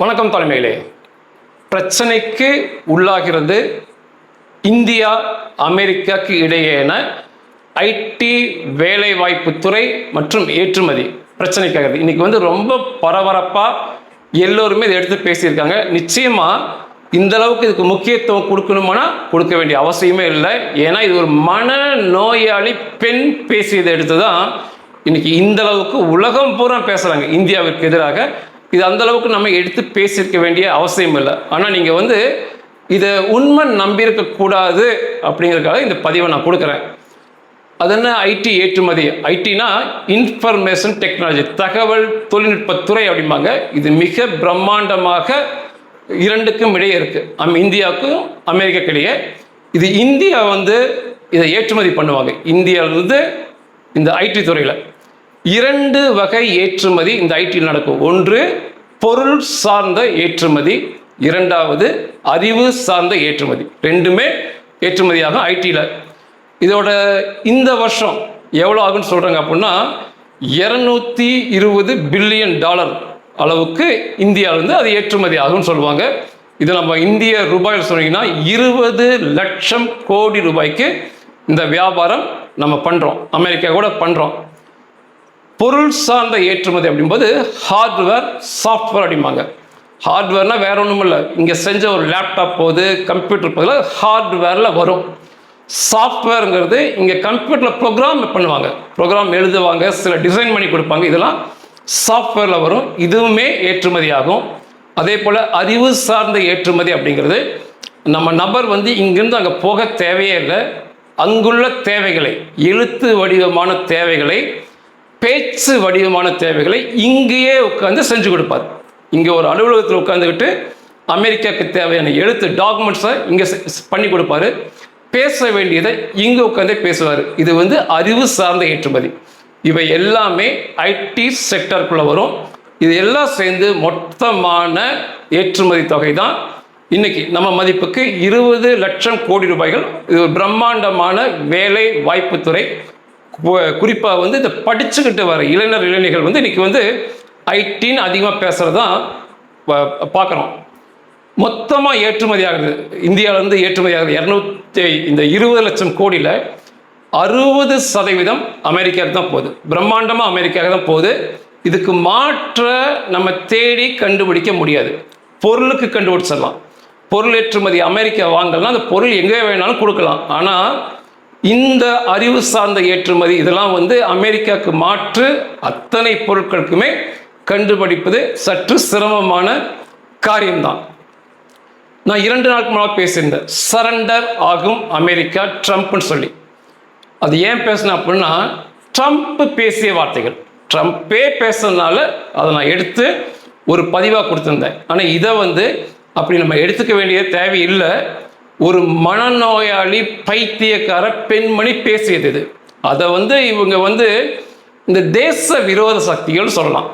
வணக்கம் தலைமையிலே. பிரச்சனைக்கு உள்ளாகிறது இந்தியா அமெரிக்காக்கு இடையேயான ஐடி வேலைவாய்ப்பு துறை மற்றும் ஏற்றுமதி பிரச்சனைக்காகிறது. இன்றைக்கி வந்து ரொம்ப பரபரப்பாக எல்லோருமே இதை எடுத்து பேசியிருக்காங்க. நிச்சயமாக இந்த அளவுக்கு இதுக்கு முக்கியத்துவம் கொடுக்கணுமானா கொடுக்க வேண்டிய அவசியமே இல்லை. ஏன்னா இது ஒரு மன நோயாளி பெண் பேசியதை எடுத்து தான் இன்னைக்கு இந்த அளவுக்கு உலகம் பூரா பேசுகிறாங்க இந்தியாவிற்கு எதிராக இது அந்தளவுக்கு நம்ம எடுத்து பேசியிருக்க வேண்டிய அவசியம் இல்லை. ஆனால் நீங்கள் வந்து இதை உண்மை நம்பியிருக்கக்கூடாது அப்படிங்கிறதுக்காக இந்த பதிவை நான் கொடுக்குறேன். அது என்ன? ஐடி ஏற்றுமதி. ஐடினா இன்ஃபர்மேஷன் டெக்னாலஜி தகவல் தொழில்நுட்பத்துறை அப்படிம்பாங்க. இது மிக பிரம்மாண்டமாக இரண்டுக்கும் இடையே இருக்குது அம் இந்தியாவுக்கும் அமெரிக்காக்கிடையே. இது இந்தியா வந்து இதை ஏற்றுமதி பண்ணுவாங்க. இந்தியாவிலிருந்து இந்த ஐடி துறையில். இரண்டு வகை ஏற்றுமதி இந்த ஐடியில் நடக்கும். ஒன்று பொருள் சார்ந்த ஏற்றுமதி. இரண்டாவது அறிவு சார்ந்த ஏற்றுமதி. ரெண்டுமே ஏற்றுமதியாகும் ஐடியில் இதோட இந்த வருஷம் எவ்வளோ ஆகும்னு சொல்கிறாங்க அப்படின்னா இரநூத்தி இருபது பில்லியன் டாலர் அளவுக்கு இந்தியாவிலேருந்து அது ஏற்றுமதி ஆகும்னு சொல்லுவாங்க. இது நம்ம இந்திய ரூபாயில் சொன்னீங்கன்னா இருபது லட்சம் கோடி ரூபாய்க்கு இந்த வியாபாரம் நம்ம பண்ணுறோம் அமெரிக்கா கூட பண்ணுறோம் பொருள் சார்ந்த ஏற்றுமதி அப்படிங்கும்போது ஹார்ட்வேர் சாஃப்ட்வேர் அப்படிம்பாங்க. ஹார்ட்வேர்னால் வேற ஒன்றும் இல்லை இங்கே செஞ்ச ஒரு லேப்டாப் போகுது கம்ப்யூட்டர் போகுது ஹார்ட்வேரில் வரும். சாஃப்ட்வேருங்கிறது இங்கே கம்ப்யூட்டரில் ப்ரோக்ராம் பண்ணுவாங்க. ப்ரோக்ராம் எழுதுவாங்க சில டிசைன் பண்ணி கொடுப்பாங்க. இதெல்லாம் சாஃப்ட்வேரில் வரும். இதுவுமே ஏற்றுமதி ஆகும். அதே போல் அறிவு சார்ந்த ஏற்றுமதி அப்படிங்கிறது நம்ம நபர் வந்து இங்கிருந்து அங்கே போக தேவையே இல்லை. அங்குள்ள தேவைகளை எழுத்து வடிவமான தேவைகளை பேச்சு வடிவமான தேவைகளை இங்கேயே உட்காந்து செஞ்சு கொடுப்பார். இங்கே ஒரு அலுவலகத்தில் உட்காந்துக்கிட்டு அமெரிக்காவுக்கு தேவையான எழுத்து டாக்குமெண்ட்ஸை இங்கே பண்ணி கொடுப்பாரு. பேச வேண்டியதை இங்கே உட்காந்தே பேசுவார். இது வந்து அறிவு சார்ந்த ஏற்றுமதி. இவை எல்லாமே ஐடி செக்டருக்குள்ளே வரும். இது எல்லாம் சேர்ந்து மொத்தமான ஏற்றுமதி தொகை தான். இன்னைக்கு நம்ம மதிப்புக்கு இருபது லட்சம் கோடி ரூபாய்கள். இது ஒரு பிரம்மாண்டமான வேலை வாய்ப்புத்துறை குறிப்பாக வந்து இந்த படிச்சுக்கிட்டு வர இளைஞர் இளைஞர்கள் வந்து இன்றைக்கி வந்து ஐடின்னு அதிகமாக பேசுகிறது தான் பார்க்குறோம் மொத்தமாக ஏற்றுமதி ஆகுது. இந்தியாவிலேருந்து ஏற்றுமதி ஆகுது. இரநூத்தி இந்த இருபது லட்சம் கோடியில் அறுபது சதவீதம் அமெரிக்காவுக்கு தான் போகுது. பிரம்மாண்டமாக அமெரிக்காவுக்கு தான் போகுது. இதுக்கு மாற்ற நம்ம தேடி கண்டுபிடிக்க முடியாது. பொருளுக்கு கண்டுபிடிச்சிடலாம். பொருள் ஏற்றுமதி அமெரிக்கா வாங்கலாம் அந்த பொருள் எங்கே வேணாலும் கொடுக்கலாம். ஆனால் இந்த அறிவு சார்ந்த ஏற்றுமதி இதெல்லாம் வந்து அமெரிக்காவுக்கு மாற்று அத்தனை பொருட்களுக்குமே கண்டுபிடிப்பது சற்று சிரமமான காரியம்தான். நான் இரண்டு நாளுக்கு முன்னால் பேசியிருந்தேன். சரண்டர் ஆகும் அமெரிக்கா ட்ரம்ப்னு சொல்லி. அது ஏன் பேசினேன் அப்படின்னா ட்ரம்ப் பேசிய வார்த்தைகள். ட்ரம்ப்பே பேசுனதுனால அதை நான் எடுத்து ஒரு பதிவாக கொடுத்துருந்தேன். ஆனால் இதை வந்து அப்படி நம்ம எடுத்துக்க வேண்டிய தேவையில்லை ஒரு மனநோயாளி பைத்தியக்கார பெண்மணி பேசியது இது. அதை வந்து இவங்க வந்து இந்த தேச விரோத சக்திகள் சொல்லலாம்.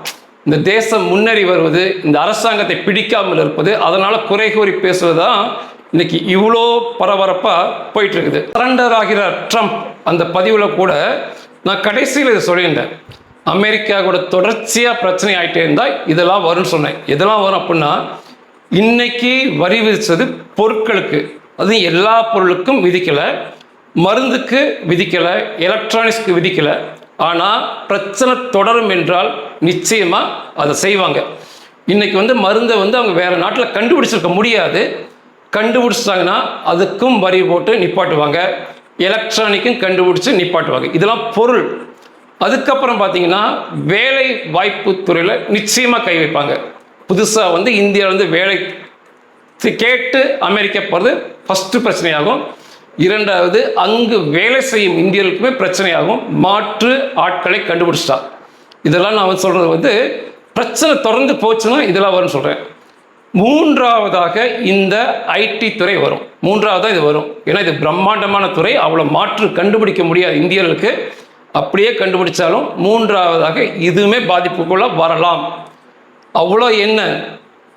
இந்த தேசம் முன்னேறி வருவது இந்த அரசாங்கத்தை பிடிக்காமல் இருப்பது அதனால் குறை கூறி பேசுவது தான் இன்னைக்கு இவ்வளோ பரபரப்பாக போயிட்டு இருக்குது சரண்டர் ஆகிற ட்ரம்ப். அந்த பதிவில் கூட நான் கடைசியில் இதை சொல்லியிருந்தேன். அமெரிக்கா கூட தொடர்ச்சியாக பிரச்சனை ஆகிட்டே இருந்தால் இதெல்லாம் வரும்னு சொன்னேன். இதெல்லாம் வரும் அப்படின்னா இன்னைக்கு வரி விதித்தது பொருட்களுக்கு. அதுவும் எல்லா பொருளுக்கும் விதிக்கலை மருந்துக்கு விதிக்கலை எலக்ட்ரானிக்ஸ்க்கு விதிக்கலை. ஆனால் பிரச்சனை தொடரும் என்றால் நிச்சயமாக அதை செய்வாங்க. இன்றைக்கி வந்து மருந்தை வந்து அவங்க வேறு நாட்டில் கண்டுபிடிச்சிருக்க முடியாது. கண்டுபிடிச்சிட்டாங்கன்னா அதுக்கும் வரி போட்டு நிப்பாட்டுவாங்க. எலக்ட்ரானிக்கும் கண்டுபிடிச்சி நிப்பாட்டுவாங்க. இதெல்லாம் பொருள். அதுக்கப்புறம் பார்த்தீங்கன்னா வேலை வாய்ப்பு துறையில் நிச்சயமாக கை வைப்பாங்க. புதுசாக வந்து இந்தியாவிலேருந்து வேலை கேட்டு அமெரிக்கா போகிறது ஃபஸ்ட்டு பிரச்சனையாகும். இரண்டாவது அங்கு வேலை செய்யும் இந்தியர்களுக்குமே பிரச்சனையாகும். மாற்று ஆட்களை கண்டுபிடிச்சிட்டா. இதெல்லாம் நான் வந்து சொல்கிறது வந்து பிரச்சனை தொடர்ந்து போச்சுன்னா இதெல்லாம் வரும்னு சொல்கிறேன் மூன்றாவதாக இந்த ஐடி துறை வரும். மூன்றாவதாக இது வரும். ஏன்னா இது பிரம்மாண்டமான துறை. அவ்வளோ மாற்று கண்டுபிடிக்க முடியாது இந்தியர்களுக்கு. அப்படியே கண்டுபிடிச்சாலும் மூன்றாவதாக இதுவுமே பாதிப்புக்குள்ள வரலாம். அவ்வளோ என்ன?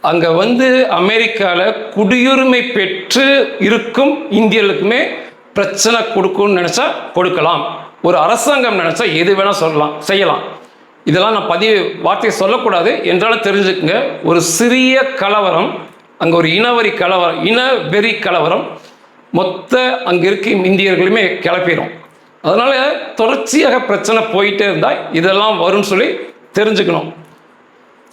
அங்கே வந்து அமெரிக்காவில் குடியுரிமை பெற்று இருக்கும் இந்தியர்களுக்குமே பிரச்சனை கொடுக்கும்னு நினச்சா கொடுக்கலாம். ஒரு அரசாங்கம் நினச்சா எது வேணால் சொல்லலாம் செய்யலாம். இதெல்லாம் நான் பதிவு வார்த்தையை சொல்லக்கூடாது. என்றாலும் தெரிஞ்சுக்குங்க. ஒரு சிறிய கலவரம் அங்கே ஒரு இனவரி கலவரம் இனவெறி கலவரம் மொத்த அங்கே இருக்க இந்தியர்களுமே கிளப்பிடும் அதனால் தொடர்ச்சியாக பிரச்சனை போயிட்டே இருந்தால் இதெல்லாம் வரும்னு சொல்லி தெரிஞ்சுக்கணும்.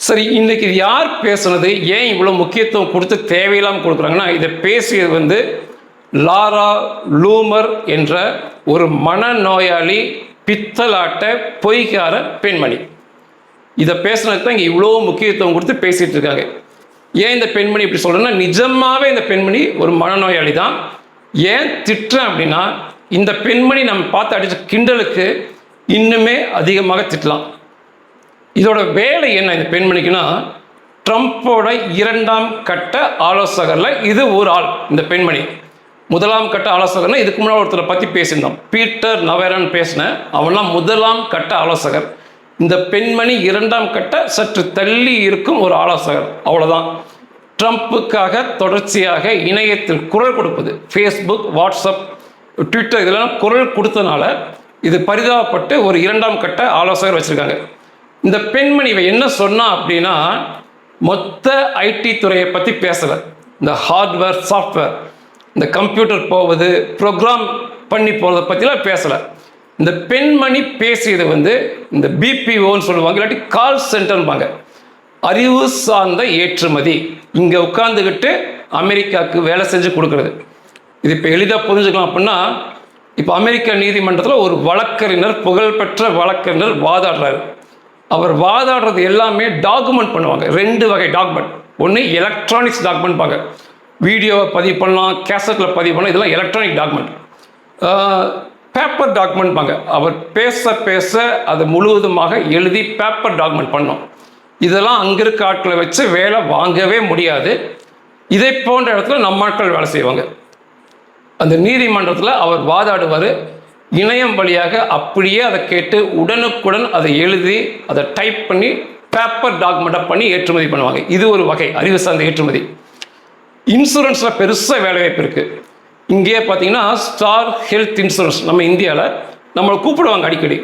சரி இன்றைக்கி இது யார் பேசுனது? ஏன் இவ்வளோ முக்கியத்துவம் கொடுத்து தேவையில்லாமல் கொடுக்குறாங்கன்னா இதை பேசியது வந்து லாரா லூமர் என்ற ஒரு மனநோயாளி பித்தலாட்ட பொய்க்கார பெண்மணி. இதை பேசுனதுக்கு தான் இங்கே இவ்வளோ முக்கியத்துவம் கொடுத்து பேசிகிட்டு இருக்காங்க. ஏன் இந்த பெண்மணி இப்படி சொல்கிறேன்னா நிஜமாகவே இந்த பெண்மணி ஒரு மனநோயாளி தான். ஏன் திட்டுறேன் அப்படின்னா இந்த பெண்மணி நம்ம பார்த்து அடித்த கிண்டலுக்கு இன்னுமே அதிகமாக திட்டலாம். இதோட வேலை என்ன இந்த பெண்மணிக்குன்னா ட்ரம்ப்போட இரண்டாம் கட்ட ஆலோசகரில் இது ஒரு ஆள் இந்த பெண்மணி. முதலாம் கட்ட ஆலோசகர்னா இதுக்கு முன்னாடி ஒருத்தரை பற்றி பேசியிருந்தோம். பீட்டர் நவேரன் பேசினேன் அவன்லாம் முதலாம் கட்ட ஆலோசகர். இந்த பெண்மணி இரண்டாம் கட்ட சற்று தள்ளி இருக்கும் ஒரு ஆலோசகர் அவ்வளோதான் ட்ரம்ப்புக்காக தொடர்ச்சியாக இணையத்தில் குரல் கொடுப்பது ஃபேஸ்புக் வாட்ஸ்அப் ட்விட்டர் இதெல்லாம் குரல் கொடுத்தனால இது பரிதாபப்பட்டு ஒரு இரண்டாம் கட்ட ஆலோசகர் வச்சுருக்காங்க. இந்த பெண்மணி இவ என்ன சொன்னா அப்படின்னா மொத்த ஐடி துறையை பற்றி பேசலை. இந்த ஹார்ட்வேர் சாஃப்ட்வேர் இந்த கம்ப்யூட்டர் போவது ப்ரோக்ராம் பண்ணி போகிறத பற்றிலாம் பேசலை. இந்த பெண்மணி பேசியது வந்து இந்த பிபிஓன்னு சொல்லுவாங்க இல்லாட்டி கால் சென்டர்பாங்க அறிவு சார்ந்த ஏற்றுமதி. இங்கே உட்காந்துக்கிட்டு அமெரிக்காவுக்கு வேலை செஞ்சு கொடுக்குறது. இது இப்போ எளிதாக புரிஞ்சுக்கலாம் அப்படின்னா இப்போ அமெரிக்க நீதிமன்றத்தில் ஒரு வழக்கறிஞர் புகழ்பெற்ற வழக்கறிஞர் வாதாடுறாரு. அவர் வாதாடுறது எல்லாமே டாக்குமெண்ட் பண்ணுவாங்க. ரெண்டு வகை டாக்குமெண்ட் ஒன்று எலக்ட்ரானிக்ஸ் டாக்குமெண்ட் பாங்க. வீடியோவை பதிவு பண்ணலாம் கேசட்டில் பதிவு பண்ணலாம் இதெல்லாம் எலக்ட்ரானிக் டாக்குமெண்ட் பேப்பர் டாக்குமெண்ட் பாங்க. அவர் பேச பேச அது முழுவதுமாக எழுதி பேப்பர் டாக்குமெண்ட் பண்ணோம். இதெல்லாம் அங்கே இருக்க ஆட்களை வச்சு வேலை வாங்கவே முடியாது. இதை போன்ற இடத்துல நம்ம ஆட்கள் வேலை செய்வாங்க. அந்த நீதிமன்றத்தில் அவர் வாதாடுவார். இணையம் வழியாக அப்படியே அதை கேட்டு உடனுக்குடன் அதை எழுதி அதை டைப் பண்ணி பேப்பர் டாக்குமெண்ட்டாக பண்ணி ஏற்றுமதி பண்ணுவாங்க. இது ஒரு வகை அறிவு சார்ந்த ஏற்றுமதி. இன்சூரன்ஸில் பெருசாக வேலைவாய்ப்பு இருக்குது இங்கேயே பார்த்தீங்கன்னா ஸ்டார் ஹெல்த் இன்சூரன்ஸ் நம்ம இந்தியாவில் நம்மளை கூப்பிடுவாங்க அடிக்கடி.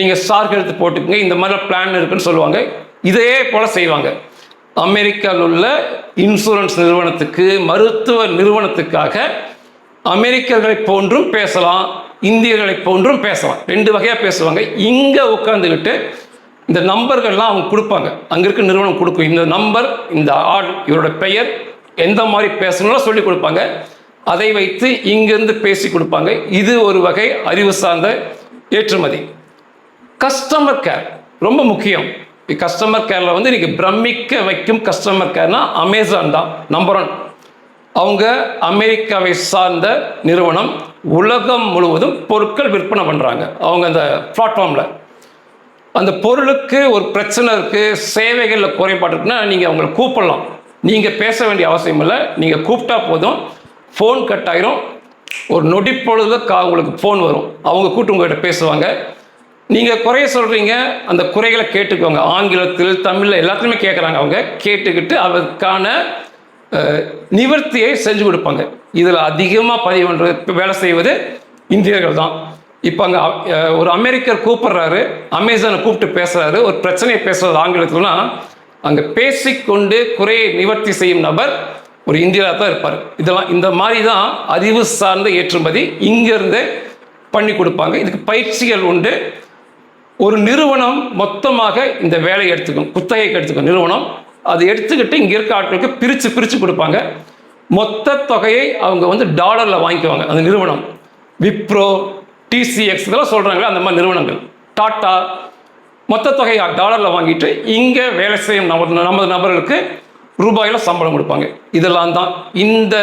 நீங்கள் ஸ்டார் ஹெல்த் போட்டுக்கோங்க இந்த மாதிரி பிளான் இருக்குன்னு சொல்லுவாங்க. இதே போல் செய்வாங்க. அமெரிக்காவில் உள்ள இன்சூரன்ஸ் நிறுவனத்துக்கு மருத்துவ நிறுவனத்துக்காக அமெரிக்கர்களை போன்றும் பேசலாம். இந்தியர்களை போன்றும் பேசலாம். ரெண்டு வகையாக பேசுவாங்க. இங்கே உட்காந்துக்கிட்டு இந்த நம்பர்கள்லாம் அவங்க கொடுப்பாங்க. அங்கே இருக்க நிறுவனம் கொடுக்கும். இந்த நம்பர் இந்த ஆள் இவரோட பெயர் எந்த மாதிரி பேசணும்னு சொல்லி கொடுப்பாங்க. அதை வைத்து இங்கிருந்து பேசி கொடுப்பாங்க. இது ஒரு வகை அறிவு சார்ந்த ஏற்றுமதி. கஸ்டமர் கேர் ரொம்ப முக்கியம். கஸ்டமர் கேரில் வந்து இன்றைக்கி பிரமிக்க வைக்கும் கஸ்டமர் கேர்னா அமேசான் தான் நம்பர் ஒன் அவங்க அமெரிக்காவை சார்ந்த நிறுவனம். உலகம் முழுவதும் பொருட்கள் விற்பனை பண்ணுறாங்க அவங்க அந்த பிளாட்ஃபார்மில் அந்த பொருளுக்கு ஒரு பிரச்சனை இருக்குது சேவைகளில் குறைபாடு இருக்குன்னா நீங்கள் அவங்களை கூப்பிடலாம். நீங்கள் பேச வேண்டிய அவசியம் இல்லை. நீங்கள் கூப்பிட்டா போதும். ஃபோன் கட் ஆயிரும். ஒரு நொடி பொழுது கா உங்களுக்கு ஃபோன் வரும். அவங்க கூட்டு உங்கள்கிட்ட பேசுவாங்க. நீங்கள் குறைய சொல்கிறீங்க அந்த குறைகளை கேட்டுக்கோங்க ஆங்கிலத்தில் தமிழில் எல்லாத்துலேயுமே கேட்குறாங்க அவங்க. கேட்டுக்கிட்டு அதற்கான நிவர்த்தியை செஞ்சு கொடுப்பாங்க. இதில் அதிகமாக பதிவு பண்ணுறது வேலை செய்வது இந்தியர்கள் தான். இப்போ அங்கே ஒரு அமெரிக்கர் கூப்பிடுறாரு அமேசானை கூப்பிட்டு பேசுகிறாரு ஒரு பிரச்சனையை பேசுகிறது ஆங்கிலத்துலனா அங்கே பேசிக்கொண்டு குறையை நிவர்த்தி செய்யும் நபர் ஒரு இந்தியாவில் தான் இருப்பார். இதெல்லாம் இந்த மாதிரி தான் அறிவு சார்ந்த ஏற்றுமதி இங்கேருந்து பண்ணி கொடுப்பாங்க. இதுக்கு பயிற்சிகள் உண்டு. ஒரு நிறுவனம் மொத்தமாக இந்த வேலையை எடுத்துக்கும் குத்தகைக்கு எடுத்துக்கும் நிறுவனம் அதை எடுத்துக்கிட்டு இங்கே இருக்க ஆட்களுக்கு பிரித்து பிரித்து கொடுப்பாங்க. மொத்த தொகையை அவங்க வந்து டாலரில் வாங்கிக்குவாங்க. அந்த நிறுவனம். விப்ரோ டிசிஎக்ஸ் இதெல்லாம் சொல்கிறாங்களே அந்த மாதிரி நிறுவனங்கள். டாட்டா மொத்த தொகையை டாலரில் வாங்கிட்டு இங்கே வேலை செய்யும் நபர் நமது நபர்களுக்கு ரூபாயில் சம்பளம் கொடுப்பாங்க. இதெல்லாம் தான். இந்த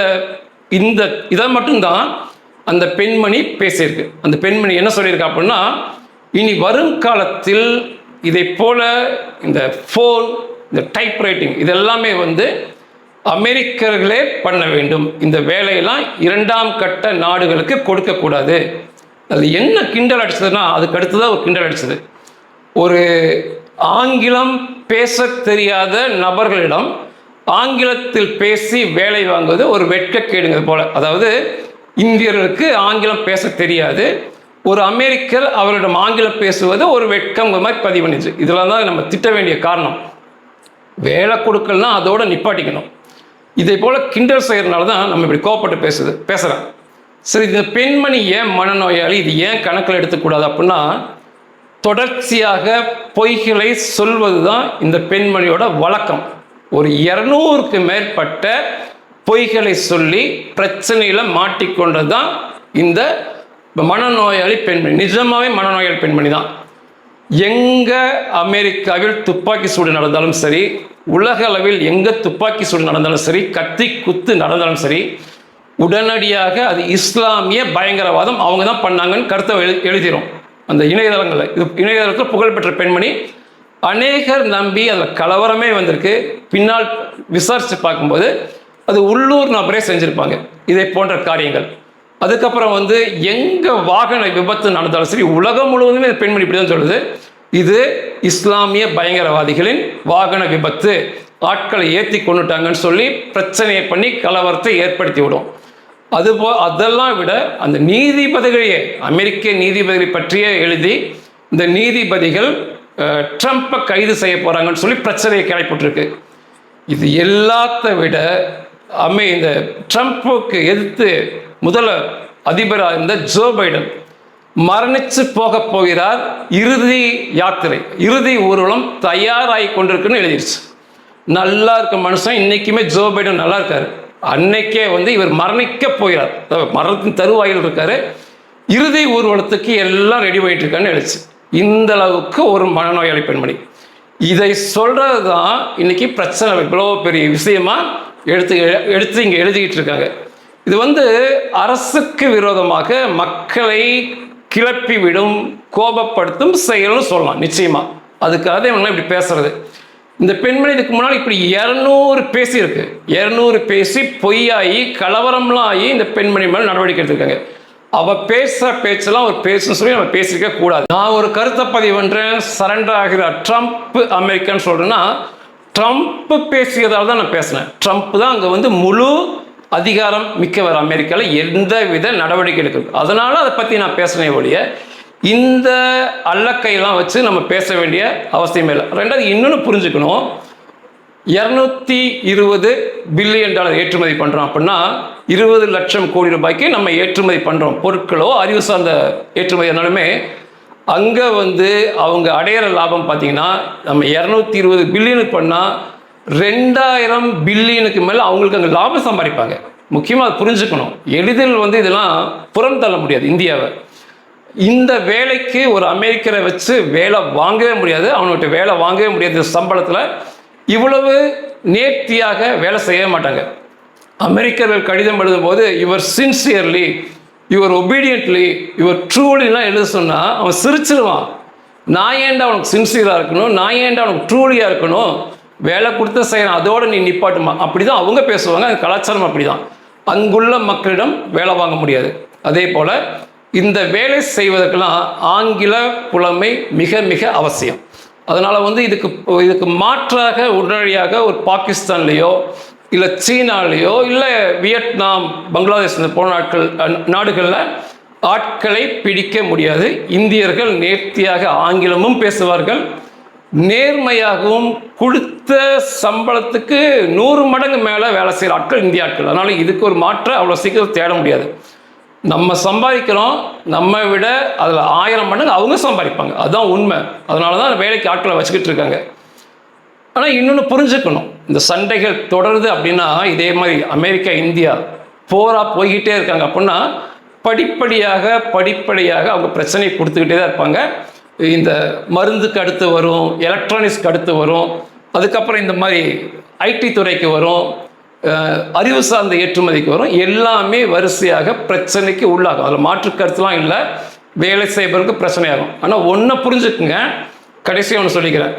இந்த இதை மட்டும்தான் அந்த பெண்மணி பேசியிருக்கு. அந்த பெண்மணி என்ன சொல்லியிருக்கா அப்படின்னா இனி வருங்காலத்தில் இதை போல இந்த ஃபோன் இந்த டைப் ரைட்டிங் இதெல்லாமே வந்து அமெரிக்கர்களே பண்ண வேண்டும். இந்த வேலையெல்லாம் இரண்டாம் கட்ட நாடுகளுக்கு கொடுக்கக்கூடாது. அது என்ன கிண்டல் அடிச்சதுன்னா அதுக்கு அடுத்ததாக ஒரு கிண்டல் அடிச்சது. ஒரு ஆங்கிலம் பேச தெரியாத நபர்களிடம் ஆங்கிலத்தில் பேசி வேலை வாங்குவது ஒரு வெட்கக்கேடுங்க போல. அதாவது இந்தியர்களுக்கு ஆங்கிலம் பேச தெரியாது. ஒரு அமெரிக்கர் அவரிடம் ஆங்கிலம் பேசுவது ஒரு வெட்கம் மாதிரி பதிவு பண்ணிச்சு இதெல்லாம் தான் நம்ம திட்ட வேண்டிய காரணம். வேலை கொடுக்கலனா அதோட நிப்பாட்டிக்கணும். இதே போல் கிண்டல் செய்கிறனால தான் நம்ம இப்படி கோவப்பட்டு பேசுது பேசுகிறேன் சரி இந்த பெண்மணி ஏன் மனநோயாளி இது ஏன் கணக்கில் எடுத்துக்கூடாது அப்படின்னா தொடர்ச்சியாக பொய்களை சொல்வது தான் இந்த பெண்மணியோட வழக்கம். ஒரு இரநூறுக்கு மேற்பட்ட பொய்களை சொல்லி பிரச்சனையில் மாட்டிக்கொண்டது தான் இந்த மனநோயாளி பெண்மணி. நிஜமாகவே மனநோயாளி பெண்மணி தான் எங்கே அமெரிக்காவில் துப்பாக்கி சூடு நடந்தாலும் சரி உலக அளவில் எங்கே துப்பாக்கி சூடு நடந்தாலும் சரி கத்தி குத்து நடந்தாலும் சரி உடனடியாக அது இஸ்லாமிய பயங்கரவாதம் அவங்க தான் பண்ணாங்கன்னு கருத்தை எழு எழுதிரும். அந்த இணையதளங்களில் இது இணையதளத்தில் புகழ்பெற்ற பெண்மணி அநேகர் நம்பி அதில் கலவரமே வந்திருக்கு. பின்னால் விசாரித்து பார்க்கும்போது அது உள்ளூர் நபரே செஞ்சுருப்பாங்க. இதை போன்ற காரியங்கள். அதுக்கப்புறம் வந்து எங்கே வாகன விபத்து நடந்தாலும் சரி உலகம் முழுவதுமே இந்த பெண்மணி இப்படி தான் சொல்லுது. இது இஸ்லாமிய பயங்கரவாதிகளின் வாகன விபத்து. ஆட்களை ஏற்றி கொண்டுட்டாங்கன்னு சொல்லி பிரச்சனையை பண்ணி கலவரத்தை ஏற்படுத்தி விடும். அதுபோ அதெல்லாம் விட அந்த நீதிபதிகளையே அமெரிக்க நீதிபதிகளை பற்றியே எழுதி இந்த நீதிபதிகள் ட்ரம்ப்பை கைது செய்ய போகிறாங்கன்னு சொல்லி பிரச்சனையை கிளப்பிட்டுருக்கு இது எல்லாத்த விட அமே இந்த ட்ரம்ப்புக்கு எதிர்த்து முதல் அதிபராக இருந்த ஜோ பைடன் மரணிச்சு போக போகிறார் இறுதி யாத்திரை இறுதி ஊர்வலம் தயாராகி கொண்டிருக்குன்னு எழுதிருச்சு. நல்லா இருக்க மனுஷன் இன்னைக்குமே ஜோ பைடன் நல்லா இருக்காரு. அன்னைக்கே வந்து இவர் மரணிக்க போகிறார். மரணத்தின் தருவாயில் இருக்காரு. இறுதி ஊர்வலத்துக்கு எல்லாம் ரெடி பண்ணிட்டு இருக்கான்னு எழுதிச்சு. இந்த அளவுக்கு ஒரு மனநோயாளி பெண்மணி. இதை சொல்கிறது தான் இன்னைக்கு பிரச்சனை இவ்வளோ பெரிய விஷயமா எடுத்து எடுத்து இங்கே எழுதிக்கிட்டு இருக்காங்க. இது வந்து அரசுக்கு விரோதமாக மக்களை கிளப்பி விடும் கோபப்படுத்தும் செயல்னு சொல்லலாம் நிச்சயமா. அதுக்காக இவங்களாம் இப்படி பேசுறது. இந்த பெண்மணி இதுக்கு முன்னாடி இப்படி இரநூறு பேசியிருக்கு. இரநூறு பேசி பொய்யாகி கலவரம்லாம் ஆகி இந்த பெண்மணி மேலே நடவடிக்கை எடுத்திருக்காங்க. அவ பேசுற பேச்செல்லாம் அவர் பேசுன்னு சொல்லி நம்ம பேசியிருக்க கூடாது. நான் ஒரு கருத்தை பதிவு பண்றேன் சரண்டர் ஆகிறார் ட்ரம்ப் அமெரிக்கான்னு சொல்றேன்னா ட்ரம்ப் பேசியதால் தான் நான் பேசினேன். ட்ரம்ப் தான் அங்கே வந்து முழு அதிகாரம் மிக்கவர் அமெரிக்காவில் எந்த வித நடவடிக்கை எடுக்கிறது அதனால் அதை பற்றி நான் பேசினேன் ஒழிய இந்த அல்லக்கையெல்லாம் வச்சு நம்ம பேச வேண்டிய அவசியமே இல்லை. ரெண்டாவது இன்னொன்று புரிஞ்சுக்கணும். இரநூத்தி இருபது பில்லியன் டாலர் ஏற்றுமதி பண்ணுறோம் அப்படின்னா இருபது லட்சம் கோடி ரூபாய்க்கு நம்ம ஏற்றுமதி பண்ணுறோம் பொருட்களோ அறிவு சார்ந்த ஏற்றுமதி ஆனாலுமே அங்கே வந்து அவங்க அடையிற லாபம் பார்த்தீங்கன்னா நம்ம இரநூத்தி இருபது பில்லியனுக்கு பண்ணால் ரெண்டாயிரம் பில்லியனுக்கு மேலே அவங்களுக்கு அங்கே லாபம் சம்பாதிப்பாங்க. முக்கியமாக அதை புரிஞ்சுக்கணும். எளிதில் வந்து இதெல்லாம் புறம் தள்ள முடியாது இந்தியாவை. இந்த வேலைக்கு ஒரு அமெரிக்கரை வச்சு வேலை வாங்கவே முடியாது. அவனுக்கிட்ட வேலை வாங்கவே முடியாது. சம்பளத்தில் இவ்வளவு நேர்த்தியாக வேலை செய்ய மாட்டாங்க. அமெரிக்கர்கள் கடிதம் எழுதும்போது இவர் சின்சியர்லி இவர் ஒபீடியன்ட்லி இவர் ட்ரூலிலாம் எழுத சொன்னால் அவன் சிரிச்சிருவான். நான் ஏன்டா அவனுக்கு சின்சியராக இருக்கணும்? நான் ஏன்டா அவனுக்கு ட்ரூலியாக இருக்கணும்? வேலை கொடுத்து செய்யணும் அதோடு நீ நிப்பாட்டுமா? அப்படி தான் அவங்க பேசுவாங்க. அது கலாச்சாரம் அப்படி தான் அங்குள்ள மக்களிடம் வேலை வாங்க முடியாது. அதே போல் இந்த வேலை செய்வதற்கெல்லாம் ஆங்கில புலமை மிக மிக அவசியம். அதனால் வந்து இதுக்கு இதுக்கு மாற்றாக உடனடியாக ஒரு பாகிஸ்தான்லேயோ இல்லை சீனாலேயோ இல்லை வியட்நாம் பங்களாதேஷ் இந்த போன நாட்கள் நாடுகளில் ஆட்களை பிடிக்க முடியாது. இந்தியர்கள் நேர்த்தியாக ஆங்கிலமும் பேசுவார்கள். நேர்மையாகவும் கொடுத்த சம்பளத்துக்கு நூறு மடங்கு மேலே வேலை செய்கிற ஆட்கள் இந்திய ஆட்கள். அதனால் இதுக்கு ஒரு மாற்றம் அவ்வளோ சீக்கிரம் தேட முடியாது. நம்ம சம்பாதிக்கிறோம் நம்ம விட அதில் ஆயிரம் மடங்கு அவங்க சம்பாதிப்பாங்க. அதுதான் உண்மை. அதனால தான் வேலைக்கு ஆட்களை வச்சுக்கிட்டு இருக்காங்க. ஆனால் இன்னொன்று புரிஞ்சுக்கணும். இந்த சண்டைகள் தொடருது அப்படின்னா இதே மாதிரி அமெரிக்கா இந்தியா போராக போய்கிட்டே இருக்காங்க அப்படின்னா படிப்படியாக படிப்படியாக அவங்க பிரச்சனையை கொடுத்துக்கிட்டே தான் இருப்பாங்க. இந்த மருந்துக்கு அடுத்து வரும் எலக்ட்ரானிக்ஸ்க்கு அடுத்து வரும் அதுக்கப்புறம் இந்த மாதிரி ஐடி துறைக்கு வரும் அறிவு சார்ந்த ஏற்றுமதிக்கு வரும் எல்லாமே வரிசையாக பிரச்சனைக்கு உள்ளாகும். அதில் மாற்று கருத்துலாம் இல்லை. வேலை செய்பவருக்கு பிரச்சனையாகும். ஆனால் ஒன்றை புரிஞ்சுக்குங்க. கடைசியாக ஒன்று சொல்லிக்கிறேன்.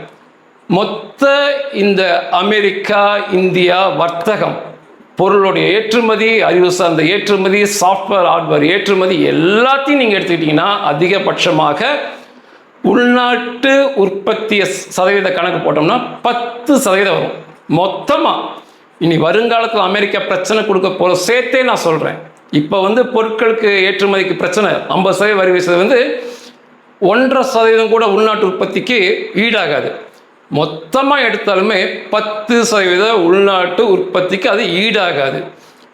மொத்த இந்த அமெரிக்கா இந்தியா வர்த்தகம் பொருளுடைய ஏற்றுமதி அறிவு சார்ந்த ஏற்றுமதி சாஃப்ட்வேர் ஹார்ட்வேர் ஏற்றுமதி எல்லாத்தையும் நீங்கள் எடுத்துக்கிட்டிங்கன்னா அதிகபட்சமாக உள்நாட்டு உற்பத்திய சதவீத கணக்கு போட்டோம்னா பத்து சதவீதம் வரும். மொத்தமாக இனி வருங்காலத்தில் அமெரிக்கா பிரச்சனை கொடுக்க போகிற சேர்த்தே நான் சொல்கிறேன் இப்போ வந்து பொருட்களுக்கு ஏற்றுமதிக்கு பிரச்சனை ஐம்பது சதவீத வரி வீசுறது வந்து ஒன்றரை சதவீதம் கூட உள்நாட்டு உற்பத்திக்கு ஈடாகாது. மொத்தமாக எடுத்தாலுமே பத்து சதவீத உள்நாட்டு உற்பத்திக்கு அது ஈடாகாது.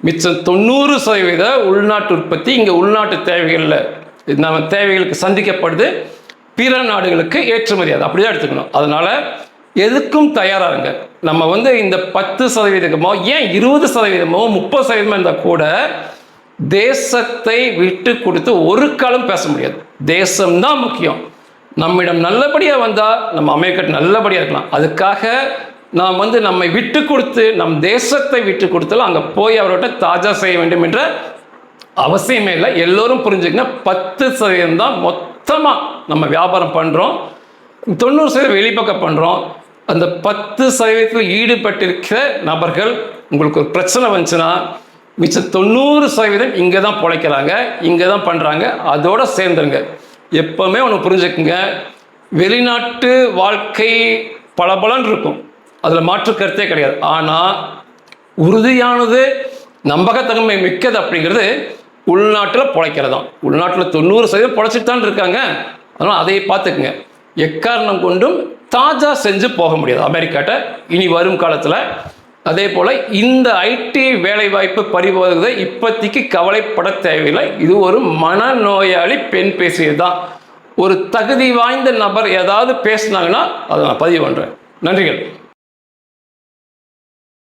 மிச்சம் தொண்ணூறு சதவீத உள்நாட்டு உற்பத்தி இங்கே உள்நாட்டு தேவைகளில் நம்ம தேவைகளுக்கு சந்திக்கப்படுது. பிற நாடுகளுக்கு ஏற்றுமதி அது அப்படிதான் எடுத்துக்கணும். அதனால் எதுக்கும் தயாராகுங்க. நம்ம வந்து இந்த பத்து சதவீதமோ ஏன் இருபது சதவீதமோ முப்பது சதவீதமோ இருந்தால் கூட தேசத்தை விட்டு கொடுத்து ஒரு காலம் பேச முடியாது. தேசம்தான் முக்கியம். நம்மிடம் நல்லபடியாக வந்தால் நம்ம அமெரிக்கா நல்லபடியாக இருக்கலாம். அதுக்காக நாம் வந்து நம்மை விட்டு கொடுத்து நம் தேசத்தை விட்டு கொடுத்தாலும் அங்கே போய் அவர்கிட்ட தாஜா செய்ய வேண்டும் என்ற அவசியமே இல்லை. எல்லோரும் புரிஞ்சுக்கங்க பத்து சதவீதம் தான் மொத்த மொத்தமாக நம்ம வியாபாரம் பண்ணுறோம் தொண்ணூறு சதவீதம் வெளிப்பக்கம் பண்ணுறோம் அந்த பத்து சதவீதத்தில் ஈடுபட்டிருக்கிற நபர்கள் உங்களுக்கு ஒரு பிரச்சனை வந்துச்சுன்னா மிச்சம் தொண்ணூறு சதவீதம் இங்கே தான் பிழைக்கிறாங்க இங்கே தான் பண்ணுறாங்க அதோடு சேர்ந்துருங்க. எப்போவுமே ஒன்று புரிஞ்சுக்குங்க. வெளிநாட்டு வாழ்க்கை பளபளன்னு இருக்கும். அதில் மாற்று கருத்தே கிடையாது. ஆனால் உறுதியானது நம்பகத்தன்மை மிக்கது அப்படிங்கிறது உள்நாட்டில் பிழைக்கிறதாம். உள்நாட்டில் தொண்ணூறு சதவீதம் பிழைச்சிட்டு தான் இருக்காங்க. அதனால் அதை பார்த்துக்குங்க. எக்காரணம் கொண்டும் தாஜா செஞ்சு போக முடியாது. அமெரிக்காட்ட இனி வரும் காலத்தில் அதே போல் இந்த ஐடி வேலைவாய்ப்பு பறிபோகுதை இப்போதைக்கு கவலைப்பட தேவையில்லை. இது ஒரு மனநோயாளி பெண் பேசியது தான் ஒரு தகுதி வாய்ந்த நபர் ஏதாவது பேசினாங்கன்னா அதை நான் பதிவு பண்ணுறேன் நன்றிகள்.